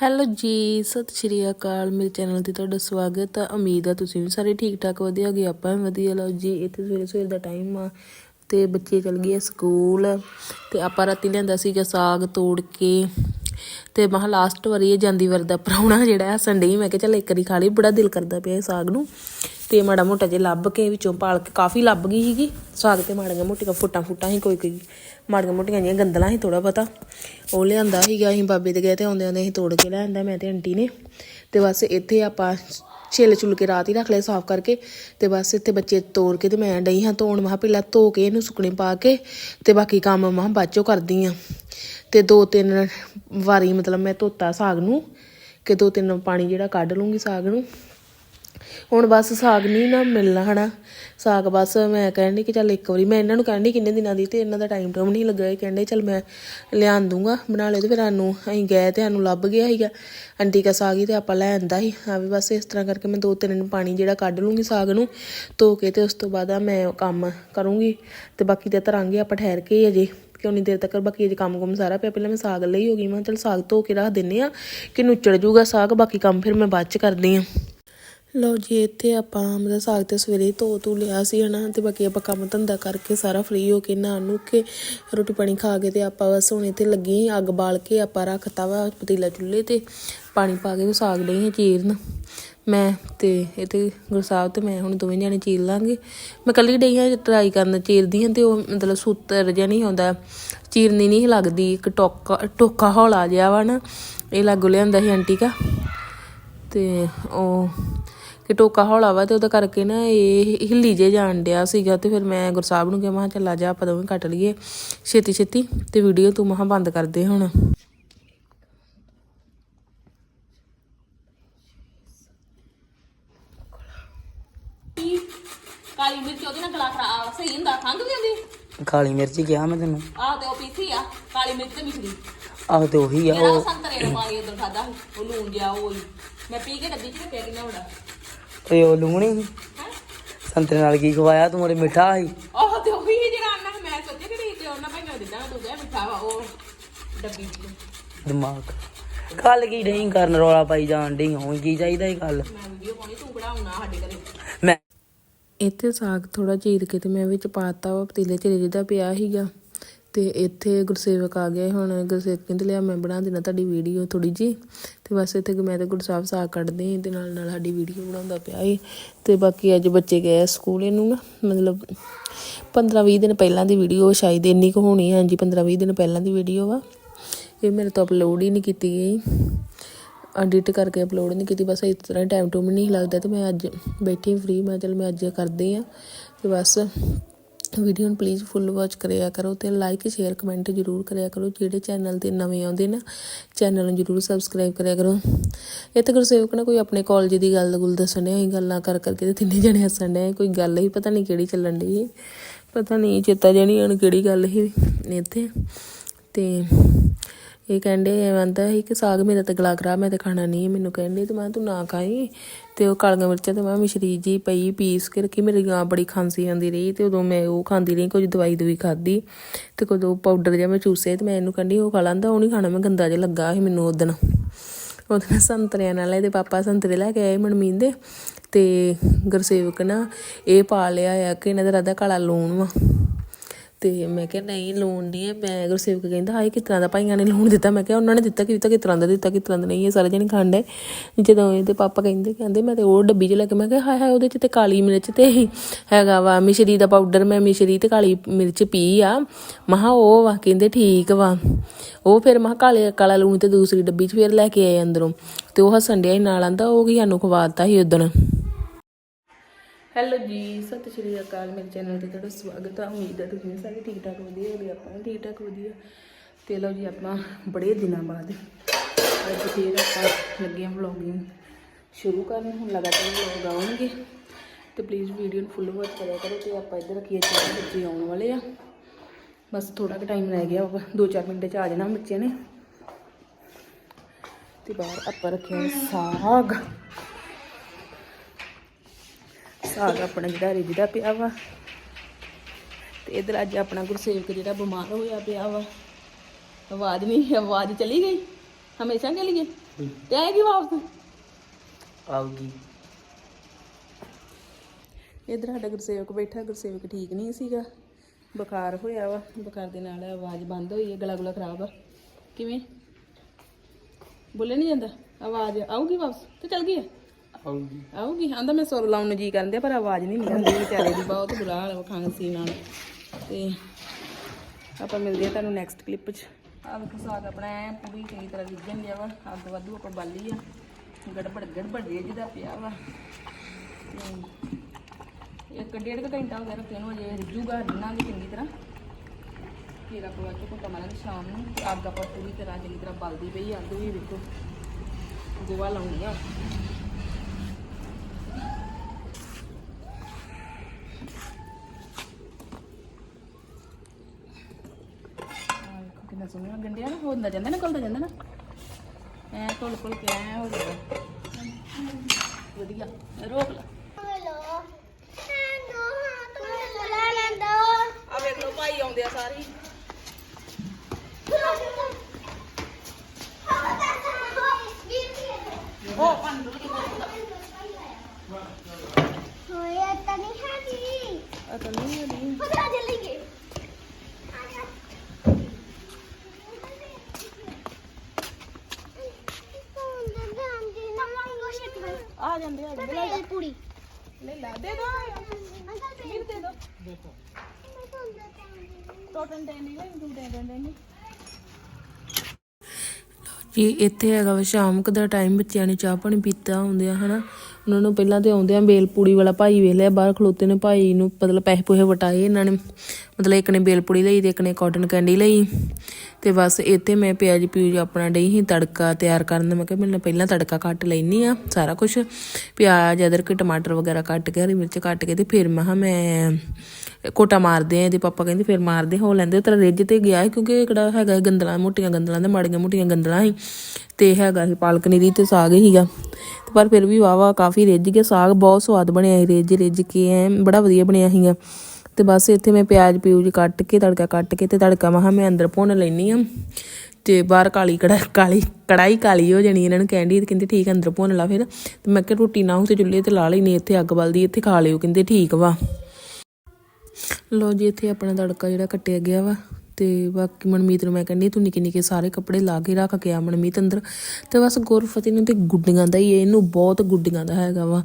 Hello ਜੀ, ਸਤਿ ਸ਼੍ਰੀ ਅਕਾਲ। ਮੇਰੇ ਚੈਨਲ ਤੇ ਤੁਹਾਡਾ ਸਵਾਗਤ ਹੈ ਉਮੀਦ ਹੈ ਤੁਸੀਂ ਵੀ ਸਾਰੇ ਠੀਕ ਠਾਕ ਵਧੀਆ ਹੋਗੇ, ਆਪਾਂ ਵੀ ਵਧੀਆ। ਲਓ ਜੀ, ਇੱਥੇ ਸਵੇਰੇ ਸਵੇਰੇ ਦਾ ਟਾਈਮ ਆ ਤੇ ਬੱਚੇ ਚਲ ਗਏ ਆ ਸਕੂਲ ਤੇ ਆਪਾਂ ਰਾਤੀ ਲਿਆਂਦਾ ਸੀਗਾ ਸਾਗ ਤੋੜ ਕੇ। ਤੇ ਮਹਾ ਲਾਸਟ ਵਾਰੀ ਇਹ ਜਾਂਦੀ ਵਾਰ ਦਾ ਪ੍ਰਾਹੁਣਾ ਜਿਹੜਾ ਹੱਸਣ ਡਈ। ਮੈਂ ਕਿਹਾ ਚੱਲ ਇੱਕ ਵਾਰੀ ਖਾ ਲਈ, ਬੜਾ ਦਿਲ ਕਰਦਾ ਪਿਆ ਇਹ ਸਾਗ ਨੂੰ। ਤੇ ਮਾੜਾ ਮੋਟਾ ਜੇ ਲੱਭ ਕੇ ਵਿੱਚੋਂ ਪਾਲ ਕੇ ਕਾਫੀ ਲੱਭ ਗਈ ਸੀਗੀ। ਸਾਗ ਤੇ ਮਾੜੀਆਂ ਮੋਟੀਆਂ ਫੁੱਟਾਂ ਫੁੱਟਾਂ ਸੀ, ਕੋਈ ਕੋਈ ਮਾੜੀਆਂ ਮੋਟੀਆਂ ਜਿਹੀਆਂ ਗੰਦਲਾਂ ਸੀ ਥੋੜਾ ਪਤਾ ਉਹ ਲਿਆਂਦਾ ਸੀਗਾ, ਅਸੀਂ ਬਾਬੇ ਦੇ ਗਏ ਤੇ ਆਉਂਦੇ ਆਉਂਦੇ ਅਸੀਂ ਤੋੜ ਕੇ ਲੈ ਲਿਆਂਦਾ ਮੈਂ ਤੇ ਆਂਟੀ ਨੇ। ਤੇ ਬਸ ਇੱਥੇ ਆਪਾਂ ਛਿੱਲ ਛੁੱਲ ਕੇ ਰਾਤ ਹੀ ਰੱਖ ਲਏ ਸਾਫ਼ ਕਰਕੇ ਤੇ ਬਸ ਇੱਥੇ ਬੱਚੇ ਤੋੜ ਕੇ ਤੇ ਮੈਂ ਡਈ ਹਾਂ ਧੋਣ ਮਹਾ ਪਹਿਲਾਂ ਧੋ ਕੇ ਇਹਨੂੰ ਸੁੱਕਣੇ ਪਾ ਕੇ ਤੇ ਬਾਕੀ ਕੰਮ ਮਹਾ ਬਾਅਦ ਚੋਂ ਕਰਦੀ ਆ ਤੇ ਦੋ ਤਿੰਨ ਵਾਰੀ ਮਤਲਬ ਮੈਂ ਧੋਤਾ ਸਾਗ ਨੂੰ, ਕਿ ਦੋ ਤਿੰਨ ਪਾਣੀ ਜਿਹੜਾ ਕੱਢ ਲੂੰਗੀ ਸਾਗ ਨੂੰ। ਹੁਣ ਬਸ ਸਾਗ ਨਹੀਂ ਨਾ ਮਿਲਣਾ, ਹਨਾ? ਸਾਗ ਬਸ ਮੈਂ ਕਹਿੰਦੀ ਕਿ ਚੱਲ ਇੱਕ ਵਾਰੀ, ਮੈਂ ਇਹਨਾਂ ਨੂੰ ਕਹਿੰਦੀ ਕਿੰਨੇ ਦਿਨਾਂ ਦੀ ਤੇ ਇਹਨਾਂ ਦਾ ਟਾਈਮ ਟਾਈਮ ਨਹੀਂ ਲੱਗਾ ਇਹ ਕਹਿੰਦੇ ਚੱਲ ਮੈਂ ਲਿਆਣ ਦੂੰਗਾ, ਬਣਾ ਲਿਓ ਤੇ ਫਿਰ ਸਾਨੂੰ ਅਸੀਂ ਗਏ ਤੇ ਸਾਨੂੰ ਲੱਭ ਗਿਆ ਸੀਗਾ। ਆਂਟੀ ਕਾ ਸਾਗ ਹੀ ਤੇ ਆਪਾਂ ਲੈ ਆਂਦਾ ਸੀ। ਆ ਵੀ ਬਸ ਇਸ ਤਰ੍ਹਾਂ ਕਰਕੇ ਮੈਂ ਦੋ ਤਿੰਨ ਦਿਨ ਪਾਣੀ ਜਿਹੜਾ ਕੱਢ ਲੂੰਗੀ ਸਾਗ ਨੂੰ, ਧੋ ਕੇ ਤੇ ਉਸ ਤੋਂ ਬਾਅਦ ਆ ਮੈਂ ਕੰਮ ਕਰੂੰਗੀ। ਤੇ ਬਾਕੀ ਤੇ ਧਰਾਂਗੇ ਆਪਾਂ ਠਹਿਰ ਕੇ ਅਜੇ ਕਿ ਉਨੀ ਦੇਰ ਤੱਕ, ਬਾਕੀ ਅਜੇ ਕੰਮ ਕੁਮ ਸਾਰਾ ਪਿਆ। ਪਹਿਲਾਂ ਮੈਂ ਸਾਗ ਲਈ ਹੋ ਗਈ ਮੈਂ ਕਿਹਾ ਚੱਲ ਸਾਗ ਧੋ ਕੇ ਰੱਖ ਦਿੰਨੇ ਆ ਕਿ ਨੁੱਚੜ ਜੂਗਾ ਸਾਗ, ਬਾਕੀ ਕੰਮ ਫਿਰ ਮੈਂ ਬਾਅਦ ਚ ਕਰਦੀ ਆ। ਲਓ ਜੀ ਇੱਥੇ ਆਪਾਂ ਮਤਲਬ ਸਾਗ ਤੇ ਸਵੇਰੇ ਹੀ ਧੋ ਧੂ ਲਿਆ ਸੀ ਹਨਾ, ਤੇ ਬਾਕੀ ਆਪਾਂ ਕੰਮ ਧੰਦਾ ਕਰਕੇ ਸਾਰਾ ਫ੍ਰੀ ਹੋ ਕੇ ਨਹਾ ਨੂੰ ਕੇ ਰੋਟੀ ਪਾਣੀ ਖਾ ਕੇ ਤੇ ਆਪਾਂ ਬਸ ਹੁਣ ਇੱਥੇ ਲੱਗੀ ਸੀ ਅੱਗ ਬਾਲ ਕੇ ਆਪਾਂ ਰੱਖਤਾ ਵਾ ਪਤੀਲਾ ਚੁੱਲ੍ਹੇ ਤੇ, ਪਾਣੀ ਪਾ ਕੇ ਉਹ ਸਾਗ ਲਈ ਹਾਂ ਚੀਰਨ। ਮੈਂ ਤੇ ਇੱਥੇ ਗੁਰਸਾਹਿਬ ਤੇ ਮੈਂ ਹੁਣ ਦੋਵੇਂ ਜਾਣੇ ਚੀਰ ਲਾਂਗੇ। ਮੈਂ ਕੱਲੀ ਡਈ ਹਾਂ ਟਰਾਈ ਕਰਨ, ਚੀਰਦੀ ਹਾਂ ਤੇ ਉਹ ਮਤਲਬ ਸੂਤਰ ਜਿਹਾ ਨਹੀਂ ਹੁੰਦਾ ਚੀਰਨੀ ਨਹੀਂ ਲੱਗਦੀ, ਇੱਕ ਟੋਕਾ ਟੋਕਾ ਹੌਲਾ ਜਿਹਾ ਵਾ ਨਾ, ਇਹ ਲਾਗੋ ਲਿਆਂਦਾ ਸੀ ਆਂਟੀ ਕਾ। ਤੇ ਉਹ ਕਿ ਟੋਕਾ ਹੌਲਾ ਵਾ ਤੇ ਉਹਦਾ ਕਰਕੇ ਨਾ ਇਹ ਹਿੱਲੀ ਜੇ ਜਾਣ ਡਿਆ ਸੀਗਾ ਤੇ ਫਿਰ ਮੈਂ ਗੁਰਸਾਹਿਬ ਨੂੰ ਕਿਹਾ ਮੈਂ ਚੱਲ ਜਾ ਆਪਾਂ ਦੋਵੇਂ ਕੱਟ ਲਈਏ ਛੇਤੀ ਛੇਤੀ ਤੇ ਵੀਡੀਓ ਤੂੰ ਮਹਾ ਬੰਦ ਕਰ ਦੇ ਹੁਣ। ਕਾਲੀ ਮਿਰਚ ਉਹਦੇ ਨਾਲ ਗਲਾ ਖਰਾਬ ਸਹੀ ਹੁੰਦਾ ਖੰਗ ਵੀ ਹੁੰਦੀ ਕਾਲੀ ਮਿਰਚ ਕਿਹਾ ਮੈਂ ਤੈਨੂੰ। ਆਹ ਤੇ ਉਹ ਪੀਸੀ ਆ ਕਾਲੀ ਮਿਰਚ ਤੇ ਮਿਸ਼ਰੀ ਆਹ ਤੇ ਉਹੀ ਆ ਉਹ ਸੰਤਰੇ ਦਾ ਪਾਣੀ ਖਾਦਾ ਉਹ ਲੂਣ ਜਿਹਾ ਉਹ ਮੈਂ ਪੀ ਕੇ ਡੱਬੀ ਚ ਰੱਖਿਆ ਕਿੰਨਾ ਵੱਡਾ ਓਏ ਉਹ ਲੂਣੀ ਸੀ। ਹੈ। ਸੰਤਰੇ ਨਾਲ ਕੀ ਖਵਾਇਆ ਤੂੰ ਉਹਦੇ ਮਿੱਠਾ ਸੀ ਉਹ ਤੇ ਉਹੀ ਜਿਹੜਾ ਅੰਨਾ ਮੈਂ ਸੋਚਿਆ ਕਿ ਨਹੀਂ ਤੇ ਉਹਨਾਂ ਭਾਈਆਂ ਦਿੱਤਾ ਮੈਂ ਦੂਜਾ ਮਿੱਠਾ ਵਾ ਉਹ ਡੱਬੀ ਚ। ਦਿਮਾਗ। ਕੱਲ ਕੀ ਨਹੀਂ ਕਰਨ ਰੌਲਾ ਪਾਈ ਜਾਣ ਡਈ ਹੁਣ ਕੀ ਚਾਹੀਦਾ ਹੀ ਕੱਲ ਮੈਂ ਵੀਡੀਓ ਪਾਉਣੀ ਤੂੰ ਬਣਾਉਣਾ ਸਾਡੇ ਘਰੇ। ਮੈਂ ਇੱਥੇ ਸਾਗ ਥੋੜਾ ਚੀਰ ਕੇ ਤੇ ਮੈਂ ਵਿੱਚ ਪਾਤਾ ਵਾ ਪਤੀਲੇ ਚ ਰਿੱਝਦਾ ਪਿਆ ਸੀਗਾ। ਤੇ ਇੱਥੇ ਗੁਰਸੇਵਕ ਆ ਗਏ ਹੁਣ, ਗੁਰਸੇਵਕ ਕਹਿੰਦੇ ਲਿਆ ਮੈਂ ਬਣਾ ਦੇਣਾ ਤੁਹਾਡੀ ਵੀਡੀਓ ਥੋੜੀ ਜੀ ਤੇ ਬਸ ਇੱਥੇ ਮੈਂ ਤੇ ਗੁਰਸਾਹਿਬ ਸਾਗ ਕੱਢਦੇ ਸੀ ਤੇ ਨਾਲ ਨਾਲ ਸਾਡੀ ਵੀਡੀਓ ਬਣਾਉਂਦਾ ਪਿਆ ਸੀ ਤੇ ਬਾਕੀ ਅੱਜ ਬੱਚੇ ਗਏ ਆ ਸਕੂਲ ਇਹਨੂੰ ਨਾ, ਮਤਲਬ 15-20 ਦਿਨ ਪਹਿਲਾਂ ਦੀ ਵੀਡੀਓ ਸ਼ਾਇਦ ਇੰਨੀ ਕੁ ਹੋਣੀ ਹਾਂਜੀ 15-20 ਦਿਨ ਪਹਿਲਾਂ ਦੀ ਵੀਡੀਓ ਵਾ। ਇਹ ਮੇਰੇ ਤੋਂ ਅਪਲੋਡ ਹੀ ਨਹੀਂ ਕੀਤੀ ਗਈ। ਐਡਿਟ ਕਰਕੇ ਅਪਲੋਡ ਨਹੀਂ ਕੀਤੀ, ਬਸ ਇਸ ਤਰ੍ਹਾਂ ਟਾਈਮ ਟੂਮ ਨਹੀਂ ਲੱਗਦਾ ਤੇ ਮੈਂ ਅੱਜ ਬੈਠੀ ਫ੍ਰੀ ਮੈਂ ਚਲ ਮੈਂ ਅੱਜ ਕਰਦੀ ਆ ਤੇ ਬਸ ਵੀਡੀਓ ਨੂੰ ਪਲੀਜ਼ ਫੁੱਲ ਵਾਚ ਕਰਿਆ ਕਰੋ ਤੇ ਲਾਈਕ ਸ਼ੇਅਰ ਕਮੈਂਟ ਜ਼ਰੂਰ ਕਰਿਆ ਕਰੋ। ਜਿਹੜੇ ਚੈਨਲ ਤੇ ਨਵੇਂ ਆਉਂਦੇ ਨਾ ਚੈਨਲ ਨੂੰ ਜ਼ਰੂਰ ਸਬਸਕ੍ਰਾਈਬ ਕਰਿਆ ਕਰੋ। ਇੱਥੇ ਗੁਰਸੇਵਕ ਨਾ ਕੋਈ ਆਪਣੇ ਕਾਲਜ ਦੀ ਗੱਲ ਗੁੱਲ ਦੱਸਣ ਡਿਆ, ਅਸੀਂ ਗੱਲਾਂ ਕਰ ਕਰਕੇ ਤੇ ਤਿੰਨੇ ਜਣੇ ਹੱਸਣ ਡਿਆ ਕੋਈ ਗੱਲ ਹੀ ਪਤਾ ਨਹੀਂ ਕਿਹੜੀ ਚੱਲਣ ਡਈ ਪਤਾ ਨਹੀਂ ਚੇਤਾ ਜਣੀ ਹੁਣ ਕਿਹੜੀ ਗੱਲ ਸੀ ਇੱਥੇ। ਤੇ ਇਹ ਕਹਿੰਦੇ ਆਂਦਾ ਸੀ ਕਿ ਸਾਗ ਮੇਰਾ ਤਾਂ ਗਲਾ ਖਰਾਬ, ਮੈਂ ਤਾਂ ਖਾਣਾ ਨਹੀਂ ਮੈਨੂੰ ਕਹਿੰਦੇ ਤੇ ਮੈਂ ਕਿਹਾ ਤੂੰ ਨਾ ਖਾਈ। ਤੇ ਉਹ ਕਾਲੀਆਂ ਮਿਰਚਾਂ ਤੇ ਮੈਂ ਮਿਸ਼ਰੀ ਜੀ ਪਈ ਪੀਸ ਕੇ ਰੱਖੀ। ਮੇਰੀ ਗਾਂ ਬੜੀ ਖਾਂਸੀ ਆਉਂਦੀ ਰਹੀ ਤੇ ਉਦੋਂ ਮੈਂ ਉਹ ਖਾਂਦੀ ਰਹੀ, ਕੁਝ ਦਵਾਈ ਦਵਾਈ ਖਾਦੀ ਤੇ ਕੁਝ ਪਾਊਡਰ ਜਿਹਾ ਮੈਂ ਚੂਸੇ ਤੇ ਮੈਂ ਇਹਨੂੰ ਕਹਿੰਦੀ, ਉਹ ਖਾ ਲੈਂਦਾ ਉਹ ਨਹੀਂ ਖਾਣਾ, ਮੈਂ ਗੰਦਾ ਜਿਹਾ ਲੱਗਾ ਸੀ ਮੈਨੂੰ ਉਦਣ ਉਹਦੇ ਸੰਤਰਿਆਂ ਨਾਲ ਇਹਦੇ ਪਾਪਾ ਸੰਤਰੇ ਲੈ ਕੇ ਆਏ ਮਨਮੀਨ ਦੇ। ਤੇ ਗੁਰਸੇਵਕ ਨਾ ਇਹ ਪਾ ਲਿਆ ਆ ਕਿ ਇਹਨਾਂ ਦਾ ਰਾਦਾ ਕਾਲਾ ਲੂਣ ਵਾ। ਤੇ ਮੈਂ ਕਿਹਾ ਨਹੀਂ ਲੋਨ ਨਹੀਂ ਹੈ, ਮੈਂ ਗੁਰਸੇਵਕ ਕਹਿੰਦਾ, ਹਾਏ ਕਿਸ ਤਰ੍ਹਾਂ ਦਾ ਭਾਈਆਂ ਨੇ ਲੂਣ ਦਿੱਤਾ? ਮੈਂ ਕਿਹਾ ਉਹਨਾਂ ਨੇ ਦਿੱਤਾ ਕਿ ਦਿੱਤਾ, ਕਿਸ ਤਰ੍ਹਾਂ ਦਾ ਦਿੱਤਾ, ਕਿਸ ਤਰ੍ਹਾਂ ਦਾ ਨਹੀਂ ਇਹ ਸਾਰੇ ਜਣੇ ਖਾਂਦੇ ਜਦੋਂ ਇਹਦੇ ਪਾਪਾ ਕਹਿੰਦੇ ਕਹਿੰਦੇ ਮੈਂ ਤੇ ਉਹ ਡੱਬੀ 'ਚ ਲੈ ਕੇ, ਮੈਂ ਕਿਹਾ ਹਾਏ ਹਾਏ, ਉਹਦੇ 'ਚ ਤੇ ਕਾਲੀ ਮਿਰਚ ਤੇ ਹੈਗਾ ਵਾ, ਮਿਸ਼ਰੀ ਦਾ ਪਾਊਡਰ ਮੈਂ ਮਿਸ਼ਰੀ ਤੇ ਕਾਲੀ ਮਿਰਚ ਪੀ ਆ। ਮਹਾ ਉਹ ਵਾ, ਕਹਿੰਦੇ ਠੀਕ ਵਾ। ਉਹ ਫਿਰ ਮਹਾ ਕਾਲੇ, ਕਾਲਾ ਲੂਣ ਤੇ ਦੂਸਰੀ ਡੱਬੀ 'ਚ ਫਿਰ ਲੈ ਕੇ ਆਏ ਅੰਦਰੋਂ। ਤੇ ਉਹ ਹੱਸਣ ਡਿਆ ਸੀ, ਨਾਲ ਆਂਦਾ, ਉਹ ਕੀ ਸਾਨੂੰ ਖਵਾਤਾ ਸੀ ਉਦਣ ਹੈਲੋ ਜੀ, ਸਤਿ ਸ਼੍ਰੀ ਅਕਾਲ। ਮੇਰੇ ਚੈਨਲ ਤੇ ਤੁਹਾਡਾ ਸਵਾਗਤ ਹੈ ਉਮੀਦ ਹੈ ਤੁਸੀਂ ਸਾਰੇ ਠੀਕ ਠਾਕ ਵਧੀਆ ਹੋਗੇ ਆਪਾਂ ਵੀ ਠੀਕ ਠਾਕ ਵਧੀਆ। ਤੇ ਲਓ ਜੀ, ਆਪਾਂ ਬੜੇ ਦਿਨਾਂ ਬਾਅਦ ਅੱਜ ਫੇਰ ਆਪਾਂ ਲੱਗੇ ਹਾਂ ਵਲੌਗਿੰਗ ਸ਼ੁਰੂ ਕਰਨ। ਹੁਣ ਲਗਾਤਾਰ ਵਲੌਗ ਆਉਣਗੇ। ਤੇ ਪਲੀਜ਼ ਵੀਡੀਓ ਨੂੰ ਫੁੱਲ ਵਾਚ ਕਰਿਆ ਕਰੋ ਤੇ ਆਪਾਂ ਇੱਧਰ ਰੱਖੀਏ ਚਾਹ, ਬੱਚੇ ਆਉਣ ਵਾਲੇ ਆ। ਬਸ ਥੋੜਾ ਕੁ ਟਾਈਮ ਰਹਿ ਗਿਆ ਵਾ। 2-4 ਮਿੰਟ ਚ ਆ ਜਾਣਾ ਬੱਚਿਆਂ ਨੇ। ਤੇ ਬਾਹਰ ਆਪਾਂ ਰੱਖਿਆ ਸਾਗ। ਸਾਗ ਆਪਣਾ ਜਿਹੜਾ ਰਿੱਝਦਾ ਪਿਆ ਵਾ। ਤੇ ਇਧਰ ਅੱਜ ਆਪਣਾ ਗੁਰਸੇਵਕ ਜਿਹੜਾ ਬਿਮਾਰ ਹੋਇਆ ਪਿਆ ਵਾ। ਆਵਾਜ਼ ਨਹੀਂ ਆਵਾਜ਼ ਚਲੀ ਗਈ? ਹਮੇਸ਼ਾ ਕੇ ਲਈ ਤੇ ਆਏਗੀ ਵਾਪਸ? ਆਉਗੀ ਇਧਰ ਸਾਡਾ ਗੁਰਸੇਵਕ ਬੈਠਾ ਗੁਰਸੇਵਕ ਠੀਕ ਨਹੀਂ ਸੀਗਾ। ਬੁਖਾਰ ਹੋਇਆ ਵਾ ਬੁਖਾਰ ਦੇ ਨਾਲ ਆਵਾਜ਼ ਬੰਦ ਹੋਈ ਹੈ ਗਲਾ ਗੁਲਾ ਖਰਾਬ ਆ। ਕਿਵੇਂ? ਬੋਲੇ ਨਹੀਂ ਜਾਂਦਾ? ਆਵਾਜ਼ ਆਊਗੀ ਵਾਪਸ? ਤੇ ਚਲ ਗਈ ਆ? ਆਉਗੀ ਆਊਗੀ। ਆਂਦਾ ਮੈਂ ਸੁਰ ਲਾਉਣ ਨੂੰ ਜੀ ਕਰਦੇ ਪਰ ਆਵਾਜ਼ ਨਹੀਂ ਨਿਕਲਦੀ, ਵਿਚਾਰੇ ਦੀ ਬਹੁਤ ਬੁਰਾ ਹਾਲ ਵਾ ਖਾਂਸੀ ਨਾਲ। ਤੇ ਆਪਾਂ ਮਿਲਦੇ ਆ ਤੁਹਾਨੂੰ ਨੈਕਸਟ ਕਲਿੱਪ 'ਚ। ਆ ਵੇਖੋ ਸਾਗ ਆਪਣਾ ਐ ਪੂਰੀ ਚੰਗੀ ਤਰ੍ਹਾਂ ਰਿੱਝਣ ਲਿਆ ਵਾ। ਅੱਗ ਵਾਧੂ ਆਪਾਂ ਬਾਲੀ ਆ। ਗੜਬੜ ਗੜਬੜ ਰਿੱਝਦਾ ਪਿਆ ਵਾ। ਇੱਕ ਡੇਢ ਕੁ ਘੰਟਾ ਹੋ ਗਿਆ ਰੱਖੇ ਨੂੰ, ਅਜੇ ਰਿੱਝੂਗਾ, ਰਿੰਨਾਂਗੇ ਚੰਗੀ ਤਰ੍ਹਾਂ। ਫਿਰ ਆਪਾਂ ਬਾਅਦ ਚੋਂ ਮਾਰਾਂਗੇ ਸ਼ਾਮ ਨੂੰ ਅੱਗ ਆਪਾਂ ਪੂਰੀ ਤਰ੍ਹਾਂ, ਚੰਗੀ ਤਰ੍ਹਾਂ ਬਲਦੀ ਪਈ ਅੱਗ ਵੀ ਵੇਖੋ ਗੋਵਾ ਲਾਉਣੀ ਆ ਆਹ ਵੇਖੋ ਕਿੰਨਾ ਸੋਹਣਾ ਗੰਡਿਆ ਨਾ ਹੁੰਦਾ ਜਾਂਦਾ ਨਾ ਘੁਲਦਾ ਜਾਂਦਾ ਨਾ। ਐ ਘੁਲ ਘੁਲ ਕੇ ਐ ਹੋ ਜਾਂਦਾ। ਵਧੀਆ ਰੋਕ ਲਾ। ਆ ਵੇਖ ਲਓ ਭਾਈ ਆਉਂਦੇ ਆ ਸਾਰੇ ਉਹ ਪੰਨ ਹੋਇਆ ਤਾਂ ਨਹੀਂ ਹਾਦੀ ਆ ਤਾਂ ਨਹੀਂ ਨਹੀਂ। ਪਤਾ ਚੱਲੇਗੇ ਆ ਜਾਂਦੇ ਆ ਜਾਂਦੇ ਬੇਲ ਪੂਰੀ ਲੈ ਲਾ ਦੇ ਦੋ ਵੀਰ ਦੇ ਦੋ ਟੋਟਨ ਦੇ ਨਹੀਂ ਲੈ ਦੂ ਦੇ ਦੇ ਨਹੀਂ ਜੀ ਇੱਥੇ ਹੈਗਾ ਵਾ, ਸ਼ਾਮ ਕੁ ਦਾ ਟਾਈਮ ਬੱਚਿਆਂ ਨੇ ਚਾਹ ਪਾਣੀ ਪੀਤਾ ਹੁੰਦੇ ਆ ਹਨਾ। ਉਹਨਾਂ ਨੂੰ ਪਹਿਲਾਂ ਤੇ ਆਉਂਦੇ ਆ ਬੇਲ ਪੂੜੀ ਵਾਲਾ ਭਾਈ ਵੇਖ ਲਿਆ, ਬਾਹਰ ਖਲੋਤੇ ਨੇ ਭਾਈ ਨੂੰ, ਮਤਲਬ ਪੈਸੇ ਪੂਹੇ ਵਟਾਏ ਇਹਨਾਂ ਨੇ। ਮਤਲਬ ਇੱਕ ਨੇ ਬੇਲਪੂੜੀ ਲਈ ਤੇ ਇੱਕ ਨੇ ਕਾਟਨ ਕੈਂਡੀ ਲਈ। ਤੇ ਬਸ ਇੱਥੇ ਮੈਂ ਪਿਆਜ਼ ਪਿਊਜ਼ ਆਪਣਾ ਡਈ ਹੀ ਤੜਕਾ ਤਿਆਰ ਕਰਨ ਦਾ। ਮੈਂ ਕਿਹਾ ਮੈਨੂੰ ਪਹਿਲਾਂ ਤੜਕਾ ਕੱਟ ਲੈਣੀ ਆ ਸਾਰਾ ਕੁਝ ਪਿਆਜ਼, ਅਦਰਕ, ਟਮਾਟਰ ਵਗੈਰਾ ਕੱਟ ਕੇ, ਹਰੀ ਮਿਰਚ ਕੱਟ ਕੇ ਤੇ ਫਿਰ ਮੈਂ ਕਿਹਾ ਮੈਂ ਕੋਟਾ ਮਾਰਦੇ ਆ ਇਹਦੇ ਪਾਪਾ ਕਹਿੰਦੇ ਫਿਰ ਮਾਰਦੇ ਹੋ ਲੈਂਦੇ ਤੇਰਾ ਰਿੱਝ ਤੇ ਗਿਆ ਕਿਉਂਕਿ ਇਹ ਕਿਹੜਾ ਹੈਗਾ ਗੰਦਲਾਂ, ਮੋਟੀਆਂ ਗੰਦਲਾਂ ਤੇ ਮਾੜੀਆਂ ਮੋਟੀਆਂ ਗੰਦਲਾਂ ਸੀ। ਤੇ ਹੈਗਾ ਸੀ ਪਾਲਕ ਨੀਰੀ ਤੇ ਸਾਗ ਹੀਗਾ ਤੇ ਪਰ ਫਿਰ ਵੀ ਵਾਵਾ ਕਾਫੀ ਰਿੱਝ ਗਿਆ। ਸਾਗ ਬਹੁਤ ਸਵਾਦ ਬਣਿਆ ਸੀ। ਰਿੱਝ ਰਿੱਝ ਕੇ ਐ ਬੜਾ ਵਧੀਆ ਬਣਿਆ ਸੀਗਾ। ਤੇ ਬਸ ਇੱਥੇ ਮੈਂ ਪਿਆਜ਼ ਪਿਊਜ਼ ਕੱਟ ਕੇ, ਤੜਕਾ ਕੱਟ ਕੇ ਤੇ ਤੜਕਾ ਮਹਾ ਮੈਂ ਅੰਦਰ ਭੁੰਨ ਲੈਣੀ ਆ ਤੇ ਬਾਹਰ ਕਾਲੀ ਕੜਾ, ਕਾਲੀ ਕੜਾਈ ਕਾਲੀ ਹੋ ਜਾਣੀ ਇਹਨਾਂ ਨੂੰ ਕਹਿੰਦੀ ਤੇ ਕਹਿੰਦੇ ਠੀਕ ਅੰਦਰ ਭੁੰਨ ਲਾ ਫਿਰ। ਤੇ ਮੈਂ ਕਿਹਾ ਰੋਟੀ ਨਾ ਹੋ ਤੇ ਚੁੱਲ੍ਹੇ ਤੇ ਲਾ ਲਈ ਨਹੀਂ ਇੱਥੇ ਅੱਗ ਬਲਦੀ, ਇੱਥੇ ਖਾ ਲਿਓ, ਕਹਿੰਦੇ ਠੀਕ ਵਾ। ਲੋ ਜੀ, ਇੱਥੇ ਆਪਣਾ ਤੜਕਾ ਜਿਹੜਾ ਕੱਟਿਆ ਗਿਆ ਵਾ। ਤੇ ਬਾਕੀ ਮਨਮੀਤ ਨੂੰ ਮੈਂ ਕਹਿੰਦੀ ਤੂੰ ਨਿੱਕੇ ਨਿੱਕੇ ਸਾਰੇ ਕੱਪੜੇ ਲਾ ਕੇ ਰੱਖ ਕੇ ਆ ਮਨਮੀਤ ਅੰਦਰ। ਤੇ ਬਸ ਗੁਰਫਤਿਹ ਨੂੰ ਤੇ ਗੁੱਡੀਆਂ ਦਾ ਹੀ ਹੈ, ਇਹਨੂੰ ਬਹੁਤ ਗੁੱਡੀਆਂ ਦਾ ਹੈਗਾ ਵਾ।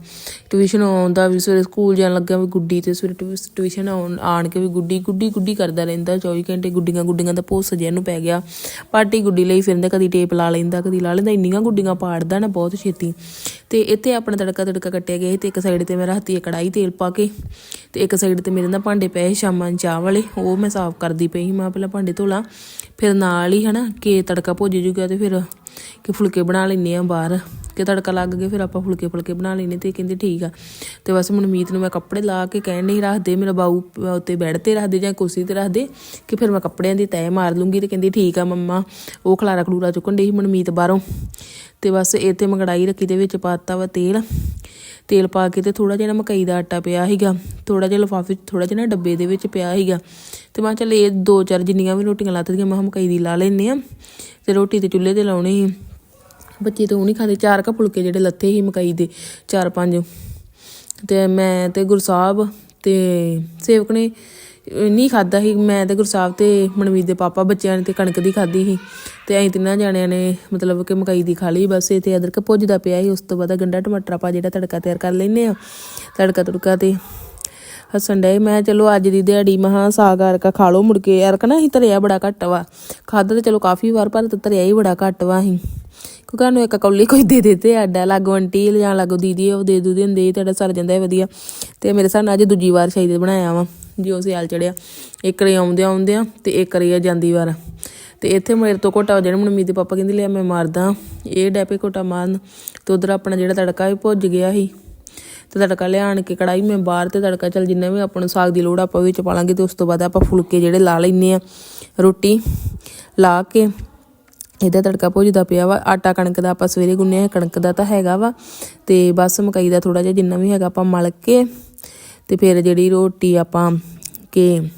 ਟਿਊਸ਼ਨ ਆਉਂਦਾ ਵੀ ਸਵੇਰੇ ਸਕੂਲ ਜਾਣ ਲੱਗਾ ਵੀ ਗੁੱਡੀ ਤੇ ਸਵੇਰੇ ਟਿਊਸ਼ਨ ਆਣ ਕੇ ਵੀ ਗੁੱਡੀ ਗੁੱਡੀ ਗੁੱਡੀ ਕਰਦਾ ਰਹਿੰਦਾ 24 ਘੰਟੇ ਗੁੱਡੀਆਂ ਗੁੱਡੀਆਂ ਦਾ ਭੋਸ ਜਿਹਾ ਇਹਨੂੰ ਪੈ ਗਿਆ। ਪਾਰਟੀ ਗੁੱਡੀ ਲਈ ਫਿਰਦਾ ਕਦੀ ਟੇਪ ਲਾ ਲੈਂਦਾ ਕਦੀ ਲਾ ਲੈਂਦਾ ਇੰਨੀਆਂ ਗੁੱਡੀਆਂ ਪਾੜਦਾ ਨਾ ਬਹੁਤ ਛੇਤੀ। ਤੇ ਇੱਥੇ ਆਪਣਾ ਤੜਕਾ ਤੜਕਾ ਕੱਟਿਆ ਗਿਆ ਸੀ ਤੇ ਇੱਕ ਸਾਈਡ ਤੇ ਮੈਂ ਰੱਖਤੀ ਹੈ ਕੜਾਈ ਤੇਲ ਪਾ ਕੇ। ਤੇ ਇੱਕ ਸਾਈਡ ਤੇ ਮੇਰੇ ਨਾਲ ਭਾਂਡੇ ਪਏ ਸੀ ਸ਼ਾਮਾਂ ਨੂੰ ਚਾਹ ਵਾਲੇ ਉਹ ਮੈਂ ਸਾਫ਼ ਕਰਦੀ ਪਈ ਸੀ ਮੈਂ ਪਹਿਲਾਂ ਭਾਂਡੇ ਧੋਲਾ, ਫਿਰ ਨਾਲ ਹੀ ਹਨਾ ਕਿ ਤੜਕਾ ਭੁੱਜ ਜੂਗਾ ਤੇ ਫਿਰ ਕਿ ਫੁਲਕੇ ਬਣਾ ਲੈਨੇ ਆ ਬਾਹਰ। ਕਿ ਤੜਕਾ ਲੱਗ ਗਿਆ ਫਿਰ ਆਪਾਂ ਫੁਲਕੇ ਫੁਲਕੇ ਬਣਾ ਲੈਨੇ ਤੇ ਕਹਿੰਦੇ ਠੀਕ ਆ। ਤੇ ਬਸ ਮਨਮੀਤ ਨੂੰ ਮੈਂ ਕੱਪੜੇ ਲਾ ਕੇ ਕਹਿਣ ਨਹੀਂ ਰੱਖਦੇ ਮੇਰਾ ਬਾਊ ਉੱਤੇ ਬੈੱਡ ਤੇ ਰੱਖ ਦੇ ਜਾਂ ਕੁਰਸੀ ਤੇ ਰੱਖ ਦੇ, ਕਿ ਫਿਰ ਮੈਂ ਕੱਪੜਿਆਂ ਦੀ ਤੈਅ ਮਾਰ ਲੂੰਗੀ ਤੇ ਕਹਿੰਦੀ ਠੀਕ ਆ ਮੰਮਾ, ਉਹ ਖਲਾਰਾ ਖਲੂਰਾ ਚੁੱਕਣ ਡਈ ਸੀ ਮਨਮੀਤ ਬਾਹਰੋਂ। ਤੇ ਬਸ ਇਹ ਤੇ ਮਕੜਾਈ ਰੱਖੀ ਦੇ ਵਿੱਚ ਪਾਤਾ ਵਾ ਤੇਲ। ਤੇਲ ਪਾ ਕੇ ਤੇ ਥੋੜਾ ਜਿਹਾ ਨਾ ਮਕਈ ਦਾ ਆਟਾ ਪਿਆ ਸੀਗਾ ਥੋੜਾ ਜਿਹਾ ਲਿਫਾਫੇ 'ਚ ਥੋੜਾ ਜਿਹਾ ਨਾ ਡੱਬੇ ਦੇ ਵਿੱਚ ਪਿਆ ਸੀਗਾ। ਤੇ ਮੈਂ ਕਿਹਾ ਚੱਲ ਇਹ ਦੋ ਚਾਰ ਜਿੰਨੀਆਂ ਵੀ ਰੋਟੀਆਂ ਲੱਥਦੀਆਂ ਮੈਂ ਕਿਹਾ ਮਕਈ ਦੀ ਲਾ ਲੈਨੇ ਆ ਤੇ ਰੋਟੀ ਤੇ ਚੁੱਲ੍ਹੇ ਤੇ ਲਾਉਣੀ ਸੀ। ਬੱਚੇ ਤਾਂ ਉਹ ਨਹੀਂ ਖਾਂਦੇ, ਚਾਰ ਕਾ ਫੁਲਕੇ ਜਿਹੜੇ ਲੱਥੇ ਸੀ ਮਕਈ ਦੇ, ਚਾਰ ਪੰਜ। ਤੇ ਮੈਂ ਤੇ ਗੁਰਸਾਹਿਬ ਤੇ ਸੇਵਕ ਨੇ ਨਹੀਂ ਖਾਦਾ ਸੀ। ਮੈਂ ਤੇ ਗੁਰਸਾਹਿਬ ਤੇ ਮਨਮੀਤ ਦੇ ਪਾਪਾ ਬੱਚਿਆਂ ਨੇ ਤੇ ਕਣਕ ਦੀ ਖਾਦੀ ਸੀ। ਤੇ ਅਸੀਂ ਤਿੰਨਾਂ ਜਣਿਆਂ ਨੇ ਮਤਲਬ ਕਿ ਮਕਈ ਦੀ ਖਾ ਲਈ। ਬਸ ਇਹ ਅਦਰਕ ਭੁੱਜਦਾ ਪਿਆ ਸੀ। ਉਸ ਤੋਂ ਬਾਅਦ ਗੰਡਾ ਟਮਾਟਰ ਆਪਾਂ ਜਿਹੜਾ ਤੜਕਾ ਤਿਆਰ ਕਰ ਲੈਨੇ ਆ ਤੜਕਾ ਤੁੜਕਾ ਤੇ ਹੱਸਣ ਡਏ। ਮੈਂ ਚਲੋ ਅੱਜ ਦੀ ਦਿਹਾੜੀ ਮਹਾ ਸਾਗ ਅਰਕਾ ਖਾ ਲਓ ਮੁੜ ਕੇ। ਅਰਕ ਨਾ ਅਸੀਂ ਤਰਿਆ ਬੜਾ ਘੱਟ ਵਾ। ਖਾਦਾ ਤੇ ਚਲੋ ਕਾਫੀ ਵਾਰ, ਪਰ ਧਰਿਆ ਹੀ ਬੜਾ ਘੱਟ ਵਾ ਅਸੀਂ। ਕਿਉਂਕਿ ਸਾਨੂੰ ਇੱਕ ਕੌਲੀ ਕੋਈ ਦੇ ਦੇ ਤੇ ਆਡਾ ਲਾਗੋ ਆਂਟੀ ਜਾਂ ਲਾਗੋ ਦੀਦੀ ਉਹ ਦੇ ਦੂ ਦਿੰਦੇ ਤੁਹਾਡਾ ਸਰ ਜਾਂਦਾ ਹੈ ਵਧੀਆ। ਤੇ ਮੇਰੇ ਸਾਹ ਅੱਜ ਦੂਜੀ ਵਾਰ ਸ਼ਾਇਦ ਬਣਾਇਆ ਵਾ। ਜਿਉ ਸਿਆਲ ਚੜਿਆ। ਇੱਕ ਰੇ ਆਉਂਦੇ ਆਉਂਦੇ ਆ ਤੇ ਇੱਕ ਰੇ ਜਾਂਦੀ ਵਾਰ। ਤੇ ਇੱਥੇ ਮੇਰੇ ਤੋਂ ਘੋਟਾ ਜਿਹੜਾ ਮਨਮੀਤ ਦੇ ਪਾਪਾ ਕਹਿੰਦੇ ਲਿਆ ਮੈਂ ਮਾਰਦਾ। ਇਹ ਡੈਪੇ ਘੋਟਾ ਮਾਰਨ। ਤੇ ਉਧਰ ਆਪਣਾ ਜਿਹੜਾ ਤੜਕਾ ਵੀ ਭੁੱਜ ਗਿਆ ਸੀ। ਤੇ ਤੜਕਾ ਲਿਆਣ ਕੇ ਕੜਾਈ ਮੈਂ ਬਾਹਰ ਤੇ ਤੜਕਾ, ਚੱਲ ਜਿੰਨਾ ਵੀ ਆਪਾਂ ਨੂੰ ਸਾਗ ਦੀ ਲੋੜ ਆਪਾਂ ਵਿੱਚ ਪਾ ਲਾਂਗੇ ਤੇ ਉਸ ਤੋਂ ਬਾਅਦ ਆਪਾਂ ਫੁਲਕੇ ਜਿਹੜੇ ਲਾ ਲੈਨੇ ਆ। ਰੋਟੀ ਲਾ ਕੇ ਇਹਦਾ ਤੜਕਾ ਭੁੱਜਦਾ ਪਿਆ ਵਾ। ਆਟਾ ਕਣਕ ਦਾ ਆਪਾਂ ਸਵੇਰੇ ਗੁੰਨਿਆ, ਕਣਕ ਦਾ ਤਾਂ ਹੈਗਾ ਵਾ। ਤੇ ਬਸ ਮਕਈ ਦਾ ਥੋੜਾ ਜਿਹਾ ਜਿੰਨਾ ਵੀ ਹੈਗਾ ਆਪਾਂ ਮਲ ਕੇ ਤੇ ਫਿਰ ਜਿਹੜੀ ਰੋਟੀ ਆਪਾਂ ਕਿ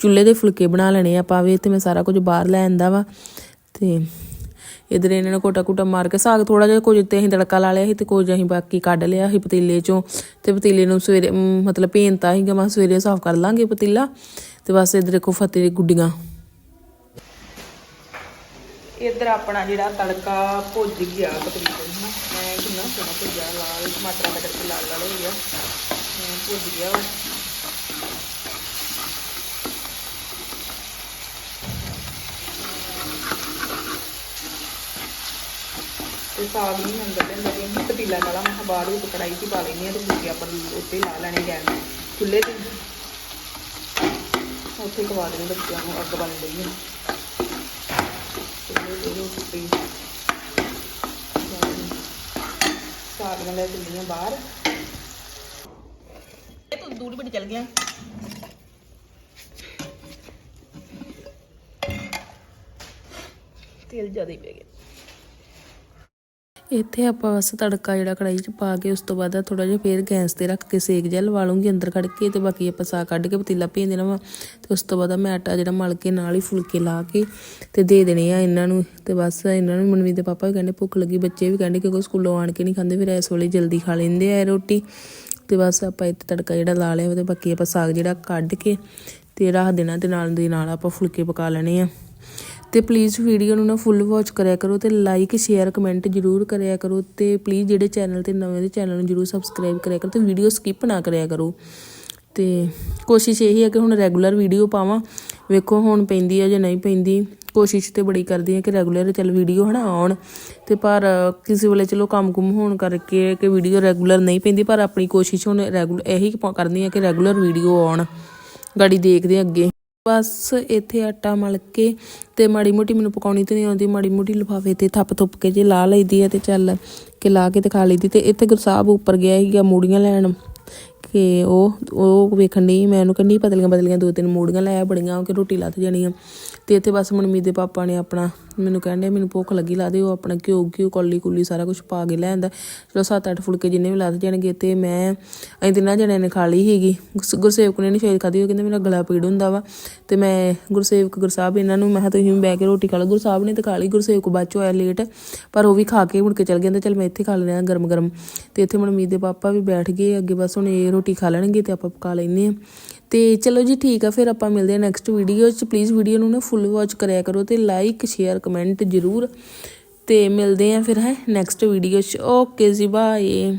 ਚੁੱਲ੍ਹੇ ਦੇ ਫੁਲਕੇ ਬਣਾ ਲੈਣੇ ਆ ਆਪਾਂ ਵੀ, ਤੇ ਮੈਂ ਸਾਰਾ ਕੁਝ ਬਾਹਰ ਲੈ ਆਂਦਾ ਵਾ। ਤੇ ਇਧਰ ਇਹਨਾਂ ਨੇ ਕੋਟਾ ਕੂਟਾ ਮਾਰ ਕੇ ਸਾਗ ਥੋੜਾ ਜਿਹਾ ਕੁਝ ਤੇ ਅਸੀਂ ਤੜਕਾ ਲਾ ਲਿਆ ਸੀ ਤੇ ਕੁਝ ਅਸੀਂ ਬਾਕੀ ਕੱਢ ਲਿਆ ਸੀ ਪਤੀਲੇ ਚੋਂ। ਤੇ ਪਤੀਲੇ ਨੂੰ ਸਵੇਰੇ ਮਤਲਬ ਭੇਨਤਾ ਸੀਗਾ, ਮੈਂ ਸਵੇਰੇ ਸਾਫ਼ ਕਰ ਲਾਂਗੇ ਪਤੀਲਾ। ਤੇ ਬਸ ਇਧਰ ਦੇਖੋ ਫਤਿਹ ਦੀ ਗੁੱਡੀਆਂ। ਇੱਧਰ ਆਪਣਾ ਜਿਹੜਾ ਤੜਕਾ ਭੁੱਜ ਗਿਆ ਤਕਰੀਬਨ ਨਾ ਮੈਂ ਕਿੰਨਾ ਸੋਹਣਾ ਭੁੱਜਿਆ, ਲਾਲ ਟਮਾਟਰਾਂ ਦਾ ਕਰਕੇ ਲਾਲ ਲਾਲ ਹੋ ਗਿਆ। ਭੁੱਜ ਗਿਆ ਵਾ। ਤੇ ਸਾਗ ਨਹੀਂ ਅੰਦਰ ਦੇ ਅੰਦਰ ਹੀ ਪਤੀਲਾ ਵਾਲਾ ਮੈਂ ਕਿਹਾ ਬਾਅਦ ਵਿੱਚ ਕੜਾਈ 'ਚ ਪਾ ਲੈਣੀ ਆ ਤੇ ਬੁੱਕੇ ਆਪਾਂ ਉੱਤੇ ਲਾ ਲੈਣੇ ਗੈਸ ਚੁੱਲ੍ਹੇ ਤੇ ਉੱਥੇ ਖਵਾ ਦੇਣੇ ਬੱਚਿਆਂ ਨੂੰ ਅੱਗ ਬਣ ਗਈ ਹੈ ਚੁੱਲ੍ਹੇ ਤੇ ਰੋਟੀ ਸਾਗ ਨਾਲ ਲੈ ਚੱਲੀਆਂ ਬਾਹਰ। ਇਹ ਤੂੰ ਦੂਰ ਬੜੀ ਤੇਲ ਜ਼ਿਆਦਾ ਹੀ ਪੈ ਗਿਆ। ਇੱਥੇ ਆਪਾਂ ਬਸ ਤੜਕਾ ਜਿਹੜਾ ਕੜਾਈ 'ਚ ਪਾ ਕੇ, ਉਸ ਤੋਂ ਬਾਅਦ ਥੋੜਾ ਜਿਹਾ ਫੇਰ ਗੈਸ ਤੇ ਰੱਖ ਕੇ ਸੇਕ ਜਿਹਾ ਲਵਾ ਲੂੰਗੀ ਅੰਦਰ ਕੱਢ ਕੇ ਤੇ ਬਾਕੀ ਆਪਾਂ ਸਾਗ ਕੱਢ ਕੇ ਪਤੀਲਾ ਭੇਜ ਦੇਣਾ ਵਾ। ਤੇ ਉਸ ਤੋਂ ਬਾਅਦ ਮੈਂ ਆਟਾ ਜਿਹੜਾ ਮਲ ਕੇ ਨਾਲ ਹੀ ਫੁਲਕੇ ਲਾ ਕੇ ਤੇ ਦੇ ਦੇਣੇ ਆ ਇਹਨਾਂ ਨੂੰ। ਤੇ ਬਸ ਇਹਨਾਂ ਨੂੰ ਮਨਵੀਰ ਦੇ ਪਾਪਾ ਵੀ ਕਹਿੰਦੇ ਭੁੱਖ ਲੱਗੀ, ਬੱਚੇ ਵੀ ਕਹਿੰਦੇ ਕਿਉਂਕਿ ਸਕੂਲੋਂ ਆਣ ਕੇ ਨਹੀਂ ਖਾਂਦੇ, ਫਿਰ ਇਸ ਵੇਲੇ ਜਲਦੀ ਖਾ ਲੈਂਦੇ ਆ ਰੋਟੀ। ਤੇ ਬਸ ਆਪਾਂ ਇੱਥੇ ਤੜਕਾ ਜਿਹੜਾ ਲਾ ਲਿਆ, ਉਹਦੇ ਬਾਕੀ ਆਪਾਂ ਸਾਗ ਜਿਹੜਾ ਕੱਢ ਕੇ ਤੇ ਰੱਖ ਦੇਣਾ ਤੇ ਨਾਲ ਦੀ ਨਾਲ ਆਪਾਂ ਫੁਲਕੇ ਪਕਾ ਲੈਣੇ ਆ। ਤੇ ਪਲੀਜ਼ ਵੀਡੀਓ ਨੂੰ ਨਾ ਫੁੱਲ ਵਾਚ ਕਰਿਆ ਕਰੋ ਤੇ ਲਾਈਕ ਸ਼ੇਅਰ ਕਮੈਂਟ ਜਰੂਰ ਕਰਿਆ ਕਰੋ ਤੇ ਪਲੀਜ਼ ਜਿਹੜੇ ਚੈਨਲ ਤੇ ਨਵੇਂ ਦੇ ਚੈਨਲ ਨੂੰ ਜਰੂਰ ਸਬਸਕ੍ਰਾਈਬ ਕਰਿਆ ਕਰੋ ਤੇ ਵੀਡੀਓ ਸਕਿਪ ਨਾ ਕਰਿਆ ਕਰੋ। ਤੇ ਕੋਸ਼ਿਸ਼ ਇਹੀ ਹੈ ਕਿ ਹੁਣ ਰੈਗੂਲਰ ਵੀਡੀਓ ਪਾਵਾਂ। ਵੇਖੋ ਹੁਣ ਪੈਂਦੀ ਹੈ ਜਾਂ ਨਹੀਂ ਪੈਂਦੀ। ਕੋਸ਼ਿਸ਼ ਤੇ ਬੜੀ ਕਰਦੀ ਹਾਂ ਕਿ ਰੈਗੂਲਰ ਚੱਲ ਵੀਡੀਓ ਹਨਾ ਆਉਣ। ਤੇ ਪਰ ਕਿਸੇ ਵੇਲੇ ਚਲੋ ਕੰਮ ਕੁਮ ਹੋਣ ਕਰਕੇ ਕਿ ਵੀਡੀਓ ਰੈਗੂਲਰ ਨਹੀਂ ਪੈਂਦੀ, ਪਰ ਆਪਣੀ ਕੋਸ਼ਿਸ਼ ਹੁਣ ਰੈਗੂਲਰ ਇਹੀ ਪ- ਕਰਨੀ ਹੈ ਕਿ ਰੈਗੂਲਰ ਵੀਡੀਓ ਆਉਣ। ਗਾੜੀ ਦੇਖਦੇ ਅੱਗੇ। ਬਸ ਇੱਥੇ ਆਟਾ ਮਲ ਕੇ ਤੇ ਮਾੜੀ ਮੋਟੀ ਮੈਨੂੰ ਪਕਾਉਣੀ ਤੇ ਨਹੀਂ ਆਉਂਦੀ, ਮਾੜੀ ਮੋਟੀ ਲਿਫਾਫੇ ਤੇ ਥੱਪ ਥੁੱਪ ਕੇ ਜੇ ਲਾ ਲਈਦੀ ਹੈ ਤੇ ਚੱਲ ਕਿ ਲਾ ਕੇ ਤੇ ਖਾ ਲਈਦੀ। ਤੇ ਇੱਥੇ ਗੁਰਸਾਹਿਬ ਉੱਪਰ ਗਿਆ ਸੀਗਾ, ਮੂੜੀਆਂ ਲੈਣ। ਕਿ ਉਹ ਉਹ ਵੇਖਣ ਨਹੀਂ ਮੈਂ, ਉਹਨੂੰ ਕਹਿੰਦੀ ਪਤਲੀਆਂ ਪਤਲੀਆਂ ਦੋ ਤਿੰਨ ਮੂੜੀਆਂ ਲੈ ਆ, ਬੜੀਆਂ ਕਿ ਰੋਟੀ ਲੱਥ ਜਾਣੀ ਆ ਤੇ ਇੱਥੇ ਬਸ ਮਨਮੀਤ ਦੇ ਪਾਪਾ ਨੇ ਆਪਣਾ, ਮੈਨੂੰ ਕਹਿੰਦੇ ਮੈਨੂੰ ਭੁੱਖ ਲੱਗੀ, ਲਾ ਦੇ ਉਹ ਆਪਣਾ ਘਿਓ ਘਿਓ, ਕੌਲੀ ਕੁੱਲੀ ਸਾਰਾ ਕੁਝ ਪਾ ਕੇ ਲੈ ਆਂਦਾ। ਚਲੋ ਸੱਤ ਅੱਠ ਫੁਲਕੇ ਜਿੰਨੇ ਵੀ ਲੱਥ ਜਾਣਗੇ, ਤੇ ਮੈਂ, ਅਸੀਂ ਤਿੰਨਾਂ ਜਣਿਆਂ ਨੇ ਖਾ ਲਈ ਸੀਗੀ। ਗੁਰਸੇਵਕ ਨੇ ਨਹੀਂ ਸ਼ਾਇਦ ਖਾਧੀ, ਉਹ ਕਹਿੰਦੇ ਮੇਰਾ ਗਲਾ ਪੀੜ ਹੁੰਦਾ ਵਾ। ਤੇ ਮੈਂ ਗੁਰਸੇਵਕ, ਗੁਰਸਾਹਿਬ ਇਹਨਾਂ ਨੂੰ, ਮੈਂ ਕਿਹਾ ਤੁਸੀਂ ਵੀ ਬਹਿ ਕੇ ਰੋਟੀ ਖਾ ਲਓ। ਗੁਰਸਾਹਿਬ ਨੇ ਤਾਂ ਖਾ ਲਈ, ਗੁਰਸੇਵਕ ਬਾਅਦ ਚੋਂ ਆਇਆ ਲੇਟ ਪਰ ਉਹ ਵੀ ਖਾ ਕੇ ਮੁੜ ਕੇ ਚਲ ਗਿਆ ਤੇ ਚਲ ਮੈਂ ਇੱਥੇ ਖਾ ਲੈਣਾ ਗਰਮ ਗਰਮ ਤੇ ਇੱਥੇ ਮਨਮੀਤ ਦੇ ਪਾਪਾ ਵੀ ਬੈਠ ਗਏ, ਅੱਗੇ ਬਸ ਹੁਣ ਇਹ ਰੋਟੀ ਖਾ ਲੈਣਗੇ ਤੇ ਆਪਾਂ ਪਕਾ ਲੈਨੇ ਆ ਤੇ ਚਲੋ ਜੀ ਠੀਕ ਆ, ਫਿਰ ਆਪਾਂ ਮਿਲਦੇ ਆ ਨੈਕਸਟ ਵੀਡੀਓ 'ਚ। ਪਲੀਜ਼ ਵੀਡੀਓ ਨੂੰ ਨਾ ਫੁੱਲ ਵਾਚ ਕਰਿਆ ਕਰੋ ਤੇ ਲਾਈਕ ਸ਼ੇਅਰ ਕਮੈਂਟ ਜ਼ਰੂਰ। ਤੇ ਮਿਲਦੇ ਆ ਫਿਰ, ਹੈ ਨੈਕਸਟ ਵੀਡੀਓ 'ਚ। Okay ji bye